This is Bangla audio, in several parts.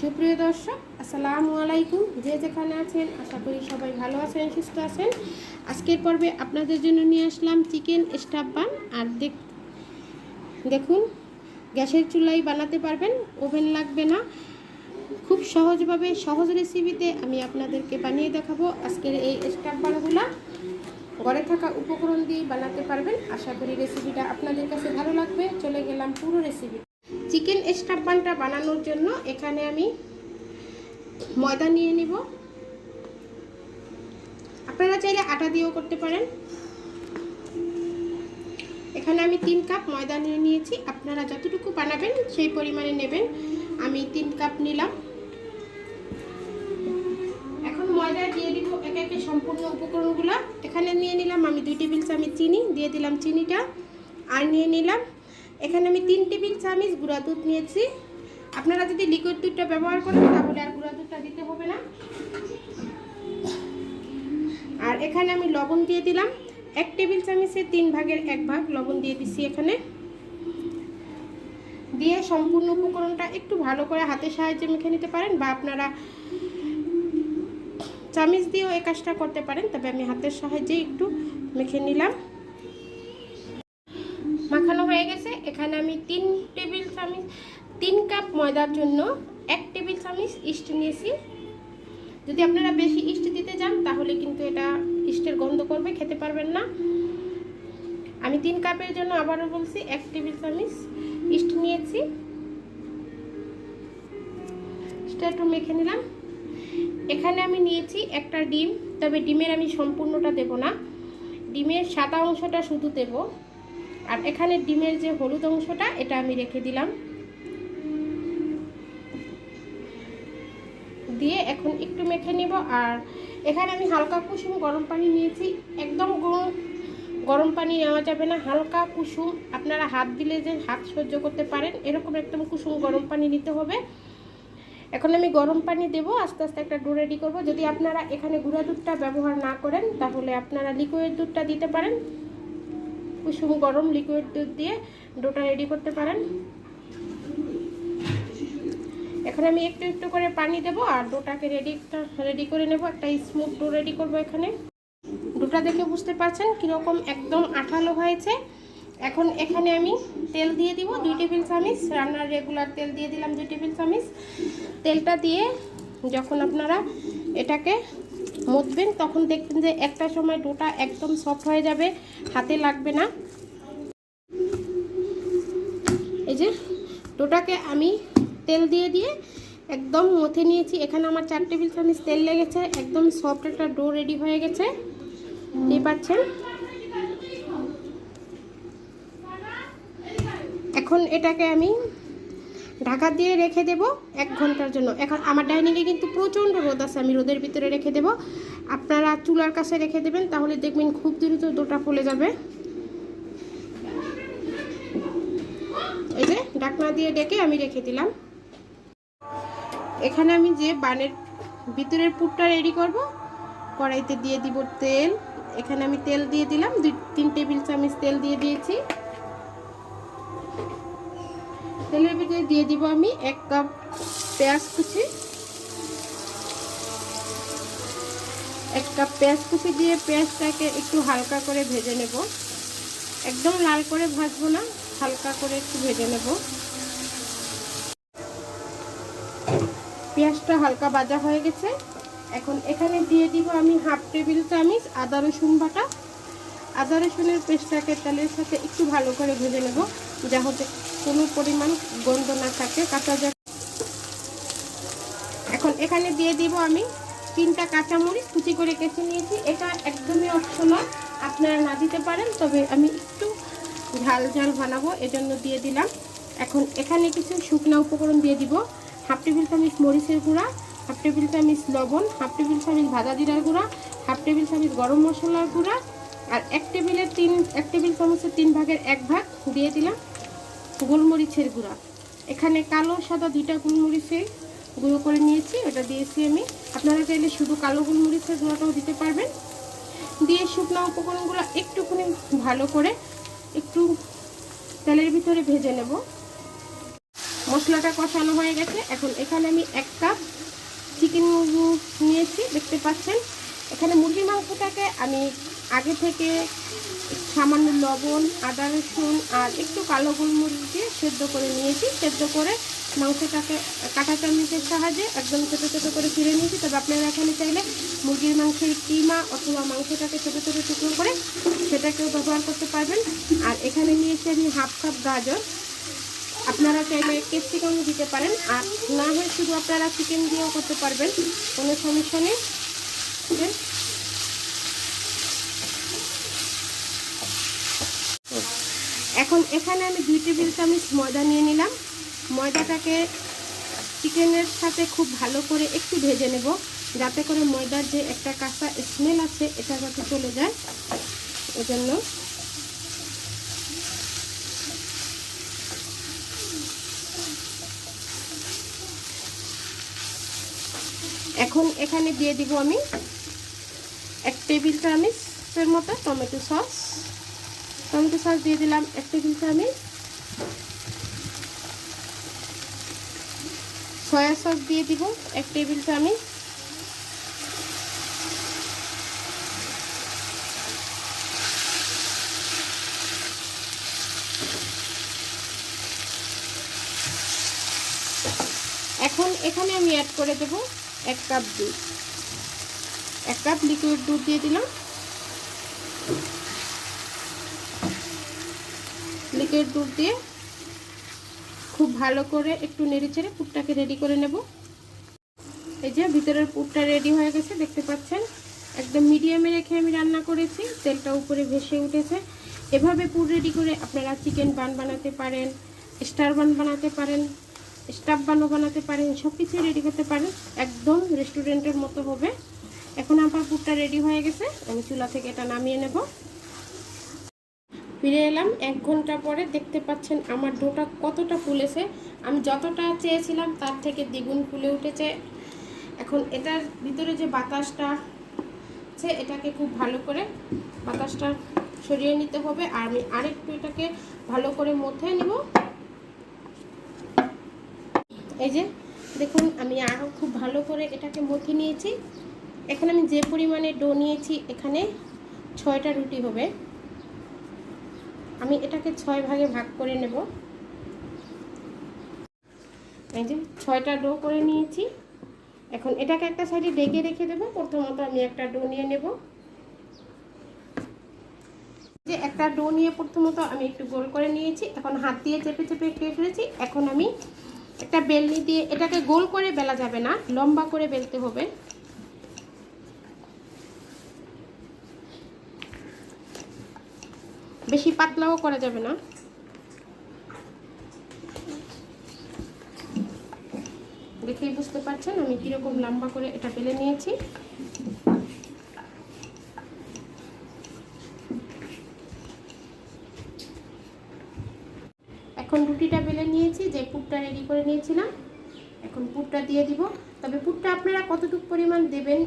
সুপ্রিয় দর্শক, আসসালামু আলাইকুম। যে যেখানে আছেন, আশা করি সবাই ভালো আছেন, সুস্থ আছেন। আজকের পর্বে আপনাদের জন্য নিয়ে আসলাম চিকেন স্টাফ বান। আর দেখ দেখুন, গ্যাসের চুলাই বানাতে পারবেন, ওভেন লাগবে না। খুব সহজভাবে, সহজ রেসিপিতে আমি আপনাদেরকে বানিয়ে দেখাবো আজকের এই স্টাফ বানগুলা। ঘরে থাকা উপকরণ দিয়ে বানাতে পারবেন। আশা করি রেসিপিটা আপনাদের কাছে ভালো লাগবে। চলে গেলাম পুরো রেসিপি চিকেন স্টাফ বানটা বানানোর জন্য এখানে আমি ময়দা নিয়ে নিব। আপনারা চাইলে আটা দিয়েও করতে পারেন। এখানে আমি তিন কাপ ময়দা নিয়ে নিয়েছি। আপনারা যতটুকু বানাবেন সেই পরিমাণে নেবেন। আমি তিন কাপ নিলাম। এখন ময়দা দিয়ে দিব একে একে সম্পূর্ণ উপকরণগুলো। এখানে নিয়ে নিলাম আমি দুই টেবিল চামচ চিনি, দিয়ে দিলাম চিনিটা। আর নিয়ে নিলাম এখানে আমি তিন টেবিল চামচ গুঁড়া দুধ নিয়েছি। আপনারা যদি লিকুইড দুধটা ব্যবহার করেন, তাহলে আর গুঁড়া দুধটা দিতে হবে না। আর এখানে আমি লবণ দিয়ে দিলাম। এক টেবিল চামচের তিন ভাগের এক ভাগ লবণ দিয়ে দিছি এখানে। দিয়ে সম্পূর্ণ উপকরণটা একটু ভালো করে হাতের সাহায্যে মেখে নিতে পারেন বা আপনারা চামিচ দিয়েও এই কাজটা করতে পারেন, তবে আমি হাতের সাহায্যে একটু মেখে নিলাম। এখানে আমি তিন টেবিল চামচ, তিন কাপ ময়দার জন্য এক টেবিল চামচ ইস্ট নিয়েছি। যদি আপনারা বেশি ইস্ট দিতে যান তাহলে কিন্তু এটা ইস্টের গন্ধ করবে, খেতে পারবেন না। আমি তিন কাপের জন্য আবারও বলছি, এক টেবিল চামচ ইস্ট নিয়েছি। একটু মেখে নিলাম। এখানে আমি নিয়েছি একটা ডিম, তবে ডিমের আমি সম্পূর্ণটা দেব না। ডিমের সাদা অংশটা শুধু দেব। আর এখানে ডিমের যে হলুদ অংশটা, এটা আমি রেখে দিলাম। দিয়ে এখন একটু মেখে নিব। আর এখানে আমি হালকা কুসুম গরম পানি নিয়েছি। একদম গরম গরম পানি নেওয়া যাবে না। হালকা কুসুম, আপনারা হাত দিলে যে হাত সহ্য করতে পারেন, এরকম একদম কুসুম গরম পানি নিতে হবে। এখন আমি গরম পানি দেবো, আস্তে আস্তে একটা ডো রেডি করব। যদি আপনারা এখানে গুঁড়া দুধটা ব্যবহার না করেন, তাহলে আপনারা লিকুইড দুধটা দিতে পারেন। কুসুম গরম লিকুইড দুধ দিয়ে ডোটা রেডি করতে পারেন। এখন আমি একটু একটু করে পানি দেবো আর ডোটাকে রেডি রেডি করে নেব। একটা স্মুথ ডো রেডি করব এখানে। ডোটা দেখে বুঝতে পারছেন কীরকম একদম আঠালো হয়েছে। এখন এখানে আমি তেল দিয়ে দিব দুই টেবিল চামচ। রান্নার রেগুলার তেল দিয়ে দিলাম দুই টেবিল চামচ। তেলটা দিয়ে যখন আপনারা এটাকে মতবেন তখন দেখবেন যে একটা সময় ডোটা একদম সফট হয়ে যাবে, হাতে লাগবে না। এই যে ডোটাকে আমি তেল দিয়ে দিয়ে একদম মথে নিয়েছি। এখানে আমার চার টেবিল চামচ তেল লেগেছে, একদম সফট একটা ডো রেডি হয়ে গেছে। দিয়ে পাচ্ছেন? এখন এটাকে আমি ঢাকা দিয়ে রেখে দেব এক ঘণ্টার জন্য। এখন আমার ডাইনিংয়ে কিন্তু প্রচণ্ড রোদ আছে, আমি রোদের ভিতরে রেখে দেব। আপনারা চুলার কাছে রেখে দেবেন, তাহলে দেখবেন খুব দ্রুত দুটা ফুলে যাবে। এই যে ঢাকনা দিয়ে ডেকে আমি রেখে দিলাম। এখানে আমি যে বানের ভিতরের পুরটা রেডি করব, কড়াইতে দিয়ে দিব তেল। এখানে আমি তেল দিয়ে দিলাম, দুই, তিন টেবিল চামচ তেল দিয়ে দিয়েছি। তেলের ভিতরে দিয়ে দিব আমি এক কাপ পেঁয়াজ কুচি। এক কাপ পেঁয়াজ কুচি দিয়ে পেঁয়াজটাকে একটু হালকা করে ভেজে নেব। একদম লাল করে ভাজবো না, হালকা করে একটু ভেজে নেব। পেঁয়াজটা হালকা ভাজা হয়ে গেছে। এখন এখানে দিয়ে দিব আমি হাফ টেবিল চামচ আদা রসুন বাটা। আদা রসুনের পেস্টটাকে তেলের সাথে একটু ভালো করে ভেজে নেব। যা হতে কোনো পরিমাণ গন্ধ না থাকে, কাঁচা যা এখন এখানে দিয়ে দিব আমি তিনটা কাঁচামরিচ, কুচি করে কেটে নিয়েছি। এটা একদমই অপশনাল আপনারা না দিতে পারেন, তবে আমি একটু ঝাল ঝাল বানাবো, এজন্য দিয়ে দিলাম। এখন এখানে কিছু শুকনা উপকরণ দিয়ে দিব। হাফ টেবিল চামচ মরিচের গুঁড়া, হাফ টেবিল চামচ লবণ, হাফ টেবিল চামচ ভাজা জিরার গুঁড়া, হাফ টেবিল চামচ গরম মশলার গুঁড়া, আর এক টেবিলের তিন এক টেবিল চামচের তিন ভাগের এক ভাগ দিয়ে দিলাম। গোলমরিচের গুঁড়া। এখানে কালো, সাদা দুইটা গোলমরিচের গুঁড়ো করে নিয়েছি, ওটা দিয়েছি আমি। আপনারা চাইলে শুধু কালো গোলমরিচের গুঁড়োটাও দিতে পারবেন। দিয়ে শুকনো উপকরণগুলো একটুখানি ভালো করে একটু তেলের ভিতরে ভেজে নেব। মশলাটা কষানো হয়ে গেছে। এখন এখানে আমি এক কাপ চিকেন নিয়েছি, দেখতে পাচ্ছেন। এখানে মুরগির মাংসটাকে আমি আগে থেকে সামান্য লবণ, আদা, রসুন আর একটু কালো গোলমরিচ দিয়ে সেদ্ধ করে নিয়েছি। সেদ্ধ করে মাংসটাকে কাঁটা চামচের সাহায্যে একদম ছোটো ছোটো করে ফিরে নিয়েছি। তবে আপনারা এখানে চাইলে মুরগির মাংসের কিমা অথবা মাংসটাকে ছোটো ছোটো টুকরো করে সেটাকেও ব্যবহার করতে পারবেন। আর এখানে নিয়েছি আমি হাফ কাপ গাজর। আপনারা চাইলে ক্যাপসিকামও দিতে পারেন। আর না হয় শুধু আপনারা চিকেন দিয়েও করতে পারবেন। কোনো সমস্যা নেই? এখন এখানে আমি দুই টেবিল চামচ ময়দা নিয়ে নিলাম। ময়দাটাকে চিকেনের সাথে খুব ভালো করে একটু ভেজে নেব, যাতে করে ময়দার যে একটা কাঁচা স্মেল আছে, এটা যাতে চলে যায়। এজন্য এখন এখানে দিয়ে দিব আমি এক টেবিল চামচের মতো টমেটো সস। টমেটো সস দিয়ে দিলাম এক টেবিল চামচ। সয়া সস দিয়ে দিব এক টেবিল চামচ। এখন এখানে আমি অ্যাড করে দেব এক কাপ দুধ। এক কাপ লিকুইড দুধ দিয়ে দিলাম। লিকুইড দুধ দিয়ে খুব ভালো করে একটু নেড়ে চেড়ে পুরটাকে রেডি করে নেব। এই যে ভিতরের পুরটা রেডি হয়ে গেছে, দেখতে পাচ্ছেন? একদম মিডিয়ামে রেখে আমি রান্না করেছি, তেলটা উপরে ভেসে উঠেছে। এভাবে পুর রেডি করে আপনারা চিকেন বান বানাতে পারেন স্টার বান বানাতে পারেন স্টাফ বানও বানাতে পারেন সব কিছুই রেডি করতে পারেন। একদম রেস্টুরেন্টের মতো হবে। এখন আমার পুরটা রেডি হয়ে গেছে। আমি চুলা থেকে এটা নামিয়ে নেব। ফিরে এলাম। এক ঘণ্টা পরে দেখতে পাচ্ছেন আমার ডোটা কতটা ফুলেছে। আমি যতটা চেয়েছিলাম তার থেকে দ্বিগুণ ফুলে উঠেছে। এখন এটার ভিতরে যে বাতাসটা আছে, এটাকে খুব ভালো করে বাতাসটা সরিয়ে নিতে হবে। আর আমি আরেকটু এটাকে ভালো করে মথে নেব। এই যে, দেখুন, আমি আরও খুব ভালো করে এটাকে মথে নিয়েছি। এখানে আমি যে পরিমাণে ডো নিয়েছি, এখানে ছয়টা রুটি হবে। আমি এটাকে ছয় ভাগে ভাগ করে নেব। এই যে ছয়টা ডো করে নিয়েছি। এখন এটাকে একটা সাইডে ডেকে রেখে দেবো। প্রথমত আমি একটা ডো নিয়ে নেব। যে একটা ডো নিয়ে প্রথমত আমি একটু গোল করে নিয়েছি। এখন হাত দিয়ে চেপে চেপে কেটেছি এখন আমি একটা বেলনি দিয়ে, এটাকে গোল করে বেলা যাবে না, লম্বা করে বেলতে হবে। বেশি পাতলাও করা যাবে না। দেখেই বুঝতে পারছেন আমি কীরকম লম্বা করে এটা বেলে নিয়েছি। এখন রুটিটা বেলে নিয়েছি, যে পুরটা রেডি করে নিয়েছিলাম। এখন পুরটা দিয়ে দিব। তবে পুরটা আপনারা কতটুকু পরিমাণ দেবেন,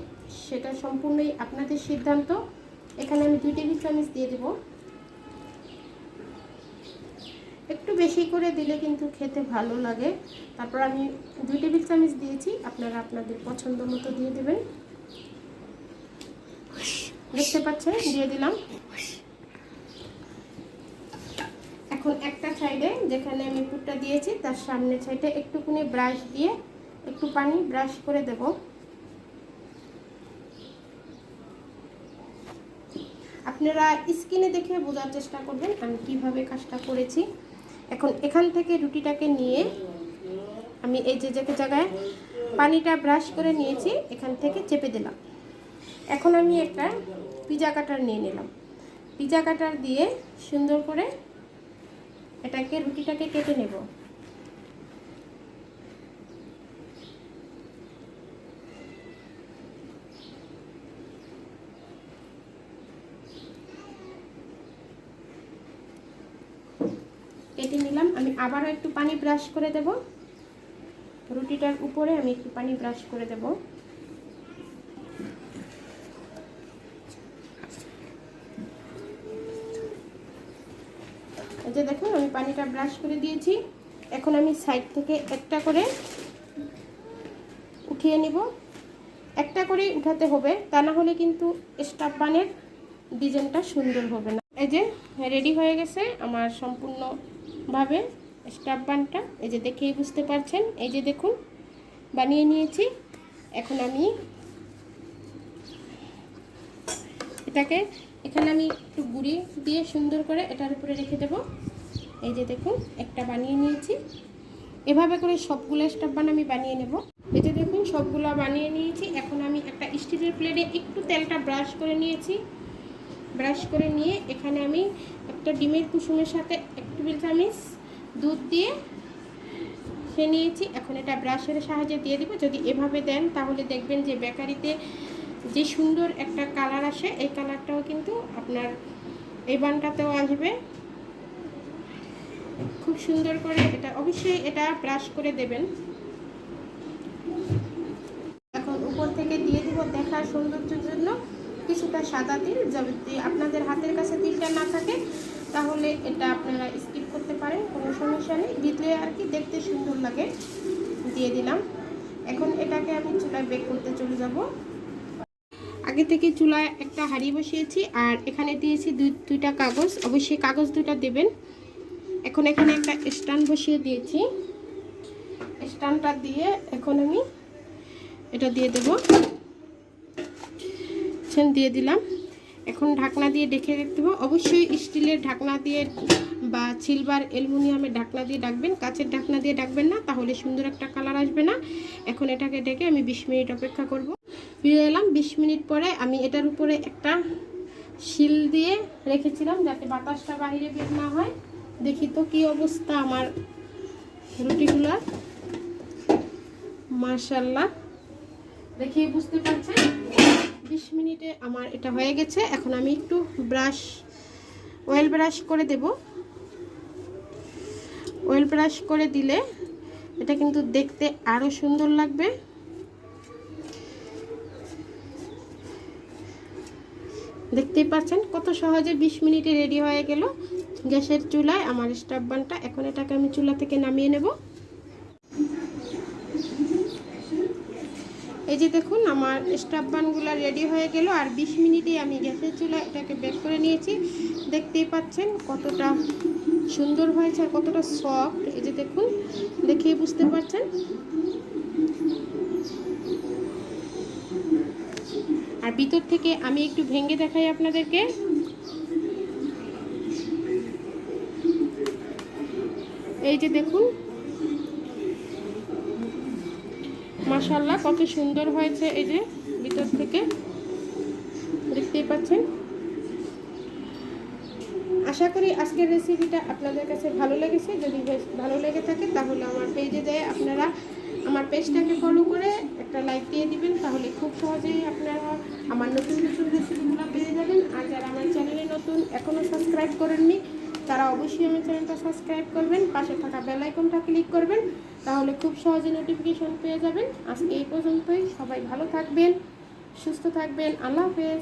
সেটা সম্পূর্ণই আপনাদের সিদ্ধান্ত। এখানে আমি দুই টেবিল চামচ দিয়ে দেবো। একটু বেশি করে দিলে কিন্তু খেতে ভালো লাগে। তারপর আমি দুই টেবিল চামচ দিয়েছি, আপনারা আপনাদের পছন্দ মতো দিয়ে দেবেন। দেখতে পাচ্ছেন, দিয়ে দিলাম। এখন একটা সাইডে যেখানে আমি পুরটা দিয়েছি, তার সামনের সাইডে একটুখানি ব্রাশ দিয়ে একটু পানি ব্রাশ করে দেব। আপনারা স্কিনে দেখে বোঝার চেষ্টা করবেন আমি কীভাবে কাজটা করেছি। এখন এখান থেকে রুটিটাকে নিয়ে আমি এই যে যে জায়গায় পানিটা ব্রাশ করে নিয়েছি, এখান থেকে চেপে দিলাম। এখন আমি একটা পিজা কাটার নিয়ে নিলাম। পিজা কাটার দিয়ে সুন্দর করে এটাকে রুটিটাকে কেটে নেব কেটে নিলাম আমি আবারও একটু পানি ব্রাশ করে দেব। রুটিটার উপরে আমি একটু পানি ব্রাশ করে দেব। এই যে দেখুন, আমি পানিটা ব্রাশ করে দিয়েছি। এখন আমি সাইড থেকে একটা করে উঠিয়ে নিব। একটা করেই উঠাতে হবে, তা না হলে কিন্তু স্টাফ বানের ডিজাইনটা সুন্দর হবে না। এই যে, রেডি হয়ে গেছে আমার সম্পূর্ণভাবে। স্টাফ বানটা, এই যে দেখেই বুঝতে পারছেন। এই যে দেখুন, বানিয়ে নিয়েছি। এখন আমি এটাকে, এখানে আমি একটু গুঁড়ি দিয়ে সুন্দর করে এটার উপরে রেখে দেব। এই যে দেখুন, একটা বানিয়ে নিয়েছি। এভাবে করে সবগুলো স্টাফ বান আমি বানিয়ে নেব। এই যে দেখুন, সবগুলো বানিয়ে নিয়েছি। এখন আমি একটা স্টিলের প্লেটে একটু তেলটা ব্রাশ করে নিয়েছি। ব্রাশ করে নিয়ে এখানে আমি একটা ডিমের কুসুমের সাথে এক টেবিল দুধ দিয়ে সে নিয়েছি। এখন এটা ব্রাশের সাহায্যে দিয়ে দিব। যদি এভাবে দেন, তাহলে দেখবেন যে বেকারিতে যে সুন্দর একটা কালার আসে, এই কালারটাও কিন্তু আপনার এই বানটাতেও আসবে। খুব সুন্দর করে এটা, অবশ্যই এটা ব্রাশ করে দেবেন। এখন উপর থেকে দিয়ে দিব দেখার সৌন্দর্যের জন্য। কিছুটা সাদা তিল, যদি আপনাদের হাতের কাছে তিলটা না থাকে তাহলে এটা আপনারা স্কিপ করতে পারেন, কোনো সমস্যা নেই। দিলে আর কি দেখতে সুন্দর লাগে। দিয়ে দিলাম। এখন এটাকে আমি চুলায় বেক করতে চলে যাব। আগে থেকে চুলায় একটা হাঁড়ি বসিয়েছি, আর এখানে দিয়েছি দুই, দুইটা কাগজ। অবশ্যই কাগজ দুইটা দেবেন। এখন এখানে একটা স্ট্যান্ড বসিয়ে দিয়েছি। স্ট্যান্ডটা দিয়ে এখন আমি এটা দিয়ে দেব। দিয়ে দিলাম। এখন ঢাকনা দিয়ে ডেকে রাখতে হবে। অবশ্যই স্টিলের ঢাকনা দিয়ে বা সিলভার অ্যালুমিনিয়ামের ঢাকনা দিয়ে ডাকবেন। কাচের ঢাকনা দিয়ে ডাকবেন না, তাহলে সুন্দর একটা কালার আসবে না। এখন এটাকে ডেকে আমি বিশ মিনিট অপেক্ষা করব। ফিরে এলাম। বিশ মিনিট পরে আমি এটার উপরে একটা শিল দিয়ে রেখেছিলাম যাতে বাতাসটা বাইরে বের না হয়। দেখি তো কী অবস্থা আমার রুটিগুলার মার্শাল্লাহ দেখি, বুঝতে পারছেন? বিশ মিনিটে আমার এটা হয়ে গেছে। এখন আমি একটু ব্রাশ অয়েল ব্রাশ করে দেব। অয়েল ব্রাশ করে দিলে এটা কিন্তু দেখতে আরও সুন্দর লাগবে। দেখতেই পাচ্ছেন কত সহজে বিশ মিনিটে রেডি হয়ে গেল। গ্যাসের চুলায় আমার স্টাফ বানটা, এখন এটাকে আমি চুলা থেকে নামিয়ে নেব। এই যে দেখুন, আমার স্টাফ বানগুলো রেডি হয়ে গেল। আর বিশ মিনিটে আমি গ্যাসের চুলা এটাকে বের করে নিয়েছি। দেখতেই পাচ্ছেন কতটা সুন্দর হয়েছে আর কতটা সফট এই যে দেখুন, দেখেই বুঝতে পারছেন। আর ভিতর থেকে আমি একটু ভেঙে দেখাই আপনাদেরকে। এই যে দেখুন মাশাল্লাহ কত সুন্দর হয়েছে এই যে ভিতর থেকে। দেখতেই পাচ্ছেন। আশা করি আজকের রেসিপিটা আপনাদের কাছে ভালো লেগেছে। যদি ভালো লেগে থাকে, তাহলে আমার পেজে দেয় আপনারা আমার পেজটাকে ফলো করে একটা লাইক দিয়ে দিবেন। তাহলে খুব সহজেই আপনারা আমার নতুন নতুন রেসিপিগুলো পেয়ে যাবেন। আর যারা আমার চ্যানেলে নতুন এখনও সাবস্ক্রাইব করেননি তারা অবশ্যই আমার চ্যানেলটা সাবস্ক্রাইব করবেন, পাশে থাকা বেল আইকনটা ক্লিক করবেন, তাহলে খুব সহজে নোটিফিকেশন পেয়ে যাবেন। আজকে এই পর্যন্তই, সবাই ভালো থাকবেন, সুস্থ থাকবেন, আল্লাহ হাফেজ।